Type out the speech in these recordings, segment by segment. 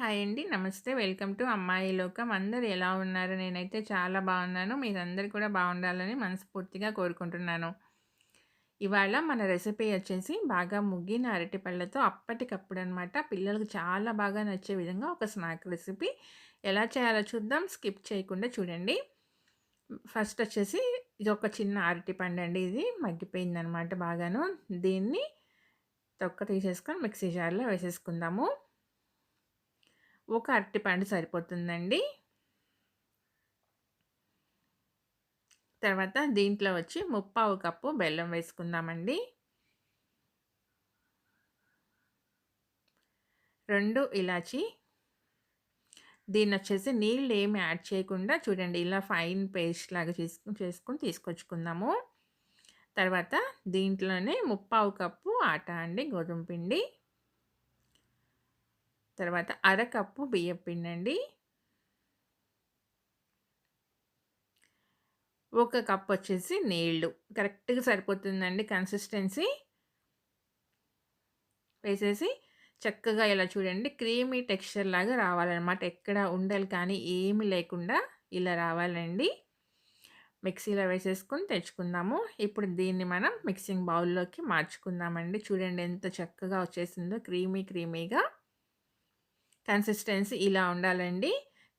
Hi అండి. నమస్తే. Welcome to అమ్మాయి లోకం. అందరు ఎలా ఉన్నారు? నేనైతే చాలా బాగున్నాను. మీరందరూ కూడా బాగుండాలని మనస్ఫూర్తిగా కోరుకుంటున్నాను. ఇవాళ మన రెసిపీ వచ్చేసి బాగా ముగ్గిన అరటిపళ్ళతో అప్పటికప్పుడు అనమాట పిల్లలకు చాలా బాగా నచ్చే విధంగా ఒక స్నాక్ రెసిపీ. ఎలా చేయాలో చూద్దాం. స్కిప్ చేయకుండా చూడండి. ఫస్ట్ వచ్చేసి ఇది ఒక చిన్న అరటిపండు అండి ఇది. మగ్గిపోయిందనమాట బాగాను. దీన్ని తొక్క తీసేసుకొని మిక్సీ జార్‌లో వేసేసుకుందాము. ఒక అరటిపండు సరిపోతుందండి. తర్వాత దీంట్లో వచ్చి ముప్పావు కప్పు బెల్లం వేసుకుందామండి. 2 ఇలాచీ. దీన్నొచ్చేసి నీళ్ళు ఏమి యాడ్ చేయకుండా చూడండి ఇలా ఫైన్ పేస్ట్ లాగా చేసుకొని చేసుకుని తీసుకొచ్చుకుందాము. తర్వాత దీంట్లోనే ముప్పావు కప్పు ఆట అండి గోధుమ పిండి. తర్వాత అరకప్పు బియ్యపిండండి. ఒక కప్ వచ్చేసి నీళ్ళు. కరెక్ట్‌గా సరిపోతుందండి కన్సిస్టెన్సీ. వేసేసి చక్కగా ఇలా చూడండి క్రీమీ టెక్స్చర్ లాగా రావాలనమాట. ఎక్కడ ఉండలు కానీ ఏమి లేకుండా ఇలా రావాలండి. మిక్సీలో వేసేసుకొని తెచ్చుకుందాము. ఇప్పుడు దీన్ని మనం మిక్సింగ్ బౌల్‌లోకి మార్చుకుందామండి. చూడండి ఎంత చక్కగా వచ్చేసిందో క్రీమీ క్రీమీగా. కన్సిస్టెన్సీ ఇలా ఉండాలండి.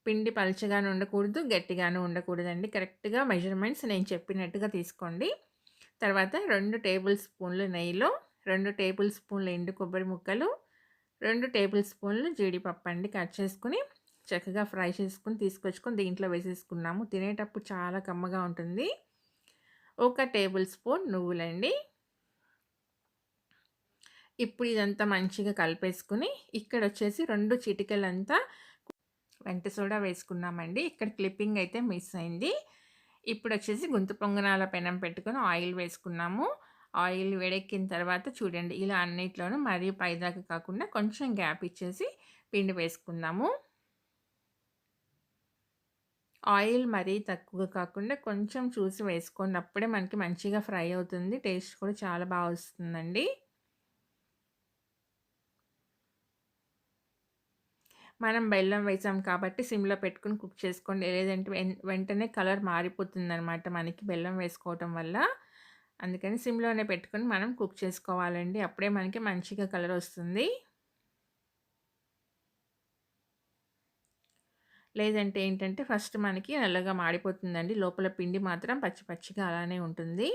పిండి పలచగాను ఉండకూడదు, గట్టిగాను ఉండకూడదండి. కరెక్ట్‌గా మెజర్‌మెంట్స్ నేను చెప్పినట్టుగా తీసుకోండి. తర్వాత రెండు టేబుల్ స్పూన్లు నెయ్యిలో రెండు టేబుల్ స్పూన్లు ఎండు కొబ్బరి ముక్కలు, రెండు టేబుల్ స్పూన్లు జీడిపప్పు అండి కట్ చేసుకొని చక్కగా ఫ్రై చేసుకుని తీసుకొచ్చుకొని దీంట్లో వేసేసుకున్నాము. తినేటప్పుడు చాలా కమ్మగా ఉంటుంది. ఒక టేబుల్ స్పూన్ నువ్వులండి. ఇప్పుడు ఇదంతా మంచిగా కలిపేసుకుని ఇక్కడ వచ్చేసి రెండు చిటికలంతా వెంట సోడా వేసుకున్నామండి. ఇక్కడ క్లిప్పింగ్ అయితే మిస్ అయింది. ఇప్పుడు వచ్చేసి గుంతు పొంగనాల పెనం పెట్టుకొని ఆయిల్ వేసుకున్నాము. ఆయిల్ వేడెక్కిన తర్వాత చూడండి ఇలా అన్నిట్లోనూ మరీ పైదాకా కాకుండా కొంచెం గ్యాప్ ఇచ్చేసి పిండి వేసుకుందాము. ఆయిల్ మరీ తక్కువ కాకుండా కొంచెం చూసి వేసుకున్నప్పుడే మనకి మంచిగా ఫ్రై అవుతుంది. టేస్ట్ కూడా చాలా బాగా వస్తుందండి. మనం బెల్లం వేసాం కాబట్టి సిమ్‌లో పెట్టుకొని కుక్ చేసుకోండి. లేదంటే వెన్ వెంటనే కలర్ మారిపోతుంది అనమాట మనకి బెల్లం వేసుకోవటం వల్ల. అందుకని సిమ్‌లోనే పెట్టుకొని మనం కుక్ చేసుకోవాలండి. అప్పుడే మనకి మంచిగా కలర్ వస్తుంది. లేదంటే ఏంటంటే ఫస్ట్ మనకి నల్లగా మాడిపోతుందండి. లోపల పిండి మాత్రం పచ్చి పచ్చిగా అలానే ఉంటుంది.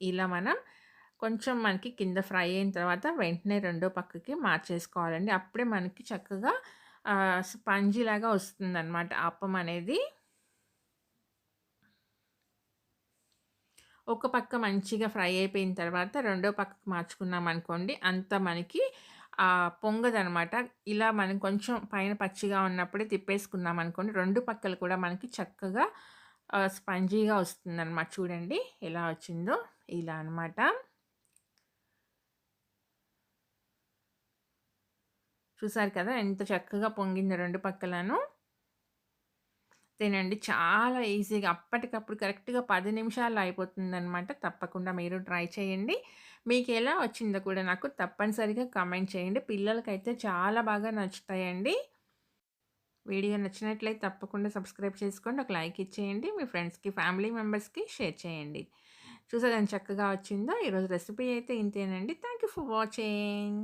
ఇలా మనం కొంచెం మనకి కింద ఫ్రై అయిన తర్వాత వెంటనే రెండో పక్కకి మార్చేసుకోవాలండి. అప్పుడే మనకి చక్కగా స్పంజీలాగా వస్తుందన్నమాట అప్పం అనేది. ఒక పక్క మంచిగా ఫ్రై అయిపోయిన తర్వాత రెండో పక్కకి మార్చుకున్నామనుకోండి అంత మనకి పొంగదనమాట. ఇలా మనం కొంచెం పైన పచ్చిగా ఉన్నప్పుడే తిప్పేసుకున్నాం అనుకోండి రెండు పక్కలు కూడా మనకి చక్కగా స్పంజీగా వస్తుందనమాట. చూడండి ఎలా వచ్చిందో ఇలా అనమాట. చూసారు కదా! ఎంత చక్కగా పొంగిందో రెండు పక్కలను. తినండి. చాలా ఈజీగా అప్పటికప్పుడు కరెక్ట్‌గా పది నిమిషాల్లో అయిపోతుందనమాట. తప్పకుండా మీరు ట్రై చేయండి. మీకు ఎలా వచ్చిందో కూడా నాకు తప్పనిసరిగా కమెంట్ చేయండి. పిల్లలకైతే చాలా బాగా నచ్చుతాయండి. వీడియో నచ్చినట్లయితే తప్పకుండా సబ్స్క్రైబ్ చేసుకోండి. ఒక లైక్ ఇచ్చేయండి. మీ ఫ్రెండ్స్‌కి, ఫ్యామిలీ మెంబర్స్‌కి షేర్ చేయండి. చూసేదాన్ని చక్కగా వచ్చిందో. ఈరోజు రెసిపీ అయితే ఇంతేనండి. Thank you for watching.